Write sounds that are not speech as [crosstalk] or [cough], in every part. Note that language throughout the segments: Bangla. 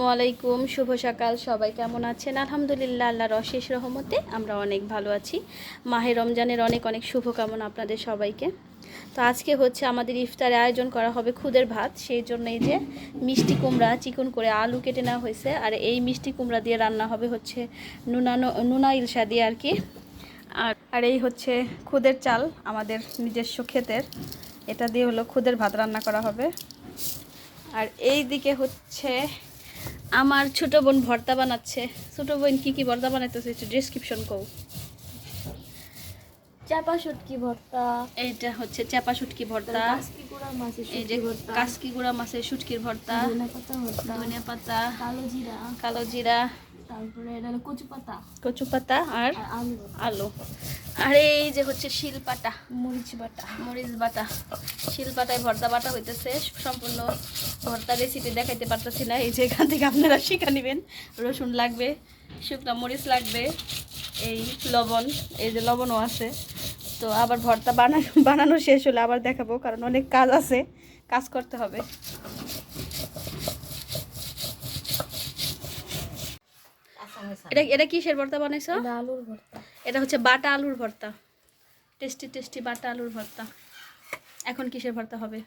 আসসালামু আলাইকুম, শুভ সকাল। সবাই কেমন আছেন? আলহামদুলিল্লাহ, আল্লাহর অশেষ রহমতে আমরা অনেক ভালো আছি। মাহে রমজানের অনেক অনেক শুভকামনা আপনাদের সবাইকে। তো আজকে হচ্ছে আমাদের ইফতারে আয়োজন করা হবে খুদের ভাত। সেই জন্য এই যে মিষ্টি কুমড়া, চিকন করে আলু কেটে নেওয়া হয়েছে। আর এই মিষ্টি কুমড়া দিয়ে রান্না হবে হচ্ছে নুনানো, নুনা ইলশা দিয়ে আর কি। আর আর এই হচ্ছে খুদের চাল, আমাদের নিজস্ব ক্ষেতের। এটা দিয়ে হলো খুদের ভাত রান্না করা হবে। আর এই দিকে হচ্ছে আমার ছোট বোন ভর্তা বানাচ্ছে। ছোট বোন কি কি ভর্তা বানাইতেছে একটু ডেসক্রিপশন কও। চাপা শুটকি ভর্তা। এইটা হচ্ছে চাপা শুটকি ভর্তা। কাস্কি গুড়া মাছের এই যে শুটকি ভর্তা। কাসকি গুঁড়া মাছের শুটকির ভর্তা। ধনে পাতা ভর্তা। ধনিয়া পাতা। কালো জিরা। কালো জিরা। তারপরে এটা হলো কচু পাতা কচু পাতা আর আলু। আলু। আর এই যে হচ্ছে শিল পাতা মরিচ বাটা। মরিচ বাটা। শিল পাতায় ভর্তা বাটা হইতেছে। সম্পূর্ণ ভর্তা রেসিপি দেখাইতে পারতেছি না। এই যে এখান থেকে আপনারা শিখা নেবেন। রসুন লাগবে শুকনো মরিচ লাগবে এই লবণ এই যে লবণও আছে। তো আবার ভর্তা বানানো বানানো শেষ হলে আবার দেখাবো কারণ অনেক কাজ আছে। কাজ করতে হবে। এটা এটা কিসের ভর্তা বানাইছো? এটা আলুর ভর্তা। এটা হচ্ছে বাটা আলুর ভর্তা। টেস্টি টেস্টি বাটা আলুর ভর্তা। এখন কিসের ভর্তা হবে?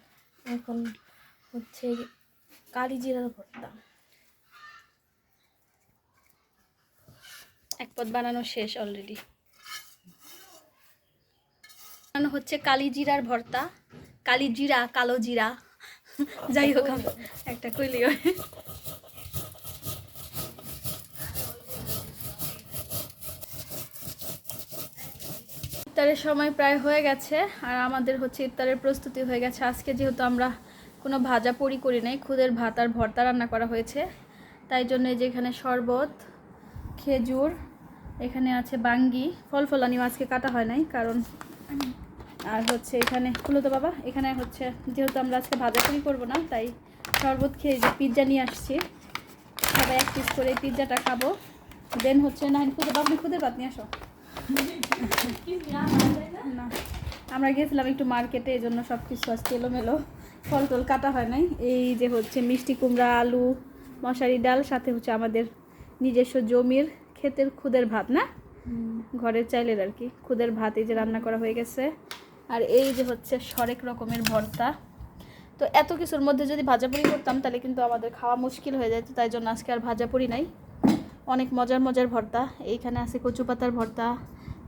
এখন হচ্ছে কালি জিরার ভর্তা। এক পদ বানানো শেষ অলরেডি বানানো হচ্ছে কালি জিরার ভর্তা। কালি জিরা কালো জিরা। যাই হোক একটা কইলি ইফতারের সময় প্রায় হয়ে গেছে, আর আমাদের হচ্ছে ইফতারের প্রস্তুতি হয়ে গেছে। আজকে যেহেতু আমরা কোনো ভাজা পরি করি নাই, খুদের ভাত আর ভর্তা রান্না করা হয়েছে। তাই জন্য এই যে এখানে শরবত, খেজুর, এখানে আছে বাঙ্গি ফল ফলানিও আজকে কাটা হয় নাই, কারণ আর হচ্ছে এখানে খুলো তো বাবা, এখানে হচ্ছে যেহেতু আমরা আজকে ভাজা পুরি করব না, তাই শরবত খেয়ে যে পিৎজা নিয়ে আসছি। সবাই এক পিস করে পিৎজাটা খাব। দেন হচ্ছে না খুদে বাবা খুদে ভাত নিয়ে আসো। না আমরা গেছিলাম একটু মার্কেটে এই জন্য সব কিছু আজকে এলোমেলো। ফল টল কাটা হয় নাই। এই যে হচ্ছে মিষ্টি কুমড়া আলু মশারি ডাল সাথে হচ্ছে আমাদের নিজস্ব জমির ক্ষেতের খুদের ভাত না? ঘরের চাইলের আর কি খুদের ভাত এই যে রান্না করা হয়ে গেছে। আর এই যে হচ্ছে সরেক রকমের ভর্তা। তো এত কিছুর মধ্যে যদি ভাজাপুরি করতাম তাহলে কিন্তু আমাদের খাওয়া মুশকিল হয়ে যেত তাই জন্য আজকে আর ভাজাপুরি নাই। অনেক মজার মজার ভর্তা। এইখানে আছে কচু পাতার ভর্তা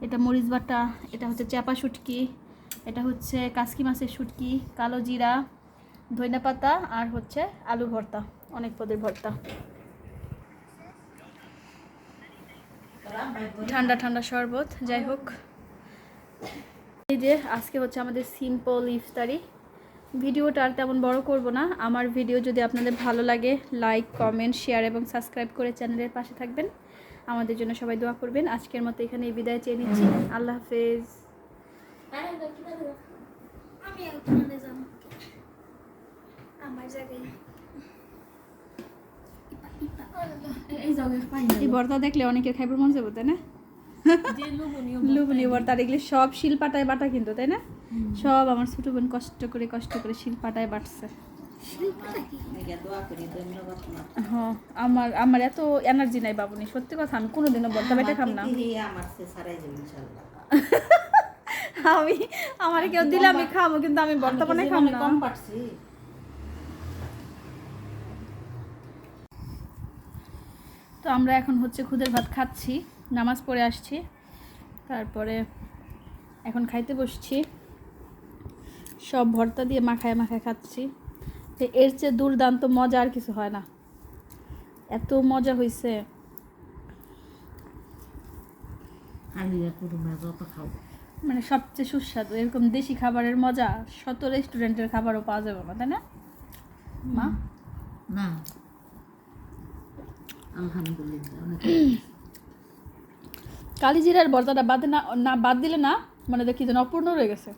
এটা মরিচ বাটা, এটা হচ্ছে চাপা শুটকি, এটা হচ্ছে কাসকি মাছের শুটকি, কালো জিরা, ধইনা পাতা আর হচ্ছে আলু ভর্তা, অনেক পদের ভর্তা। ঠান্ডা ঠান্ডা শরবত, যাই হোক। এই যে আজকে হচ্ছে আমাদের সিম্পল ইফতারি। ভিডিওটা আর তেমন বড় করব না। আমার ভিডিও যদি আপনাদের ভালো লাগে লাইক কমেন্ট শেয়ার এবং সাবস্ক্রাইব করে চ্যানেলের পাশে থাকবেন। আমাদের জন্য সবাই দোয়া করবেন। আজকের মতো এখানে এই বিদায় চেয়ে নিচ্ছি। আল্লাহ হাফেজ। এই ভর্তা দেখলে অনেকের খাইবার মন যাব তাই না? লুবনি আর এগুলি সব শিলপাটায় বাটা কিন্তু তাই না? সব আমার ছোট বোন কষ্ট করে কষ্ট করে শিলপাটায় বাটছে। হ্যাঁ আমার আমার এত এনার্জি নাই বাবুনি সত্যি কথা আমি কোনোদিনও ভর্তা বেটা খাম না। আমি আমার কেউ দিলে আমি খাব কিন্তু আমি ভর্তা বানাই খাম না। কম পারছি? তো আমরা এখন হচ্ছে খুদের ভাত খাচ্ছি নামাজ পড়ে আসছি তারপরে এখন খাইতে বসছি। সব ভর্তা দিয়ে মাখায় মাখায় খাচ্ছি। তো এর চেয়ে দুর্দান্ত মজা আর কিছু হয় না। এত মজা হয়েছে মানে সবচেয়ে সুস্বাদু এরকম দেশি খাবারের মজা শত রেস্টুরেন্টের খাবারও পাওয়া যাবে না তাই না? মা? না। আলহামদুলিল্লাহ [clears throat] কালিজিরার ভর্তাটা বাদে না না বাদ দিলে না মানে দেখি যেন অপূর্ণ রয়ে গেছে।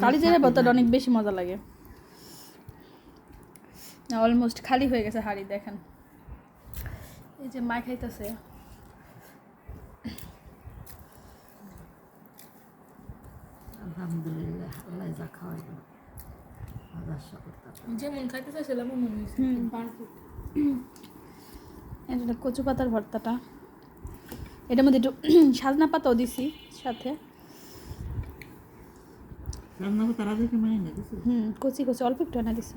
কালিজিরার ভর্তাটা অনেক বেশি মজা লাগে। অলমোস্ট খালি হয়ে গেছে হাড়ি দেখেন। এই যে মা খাইতেছে। আলহামদুলিল্লাহ আল্লাহ যা খাওয়াইল হাজার শকর তার যেমন খাইতে চাইছিলাম মনে হয়েছে এটা কচু পাতার ভর্তাটা। এটার মধ্যে একটু [clears throat] সাজনা পাতাও দিছি সাথে। না হুম কচি কচি অল্প একটু এনে দিছি।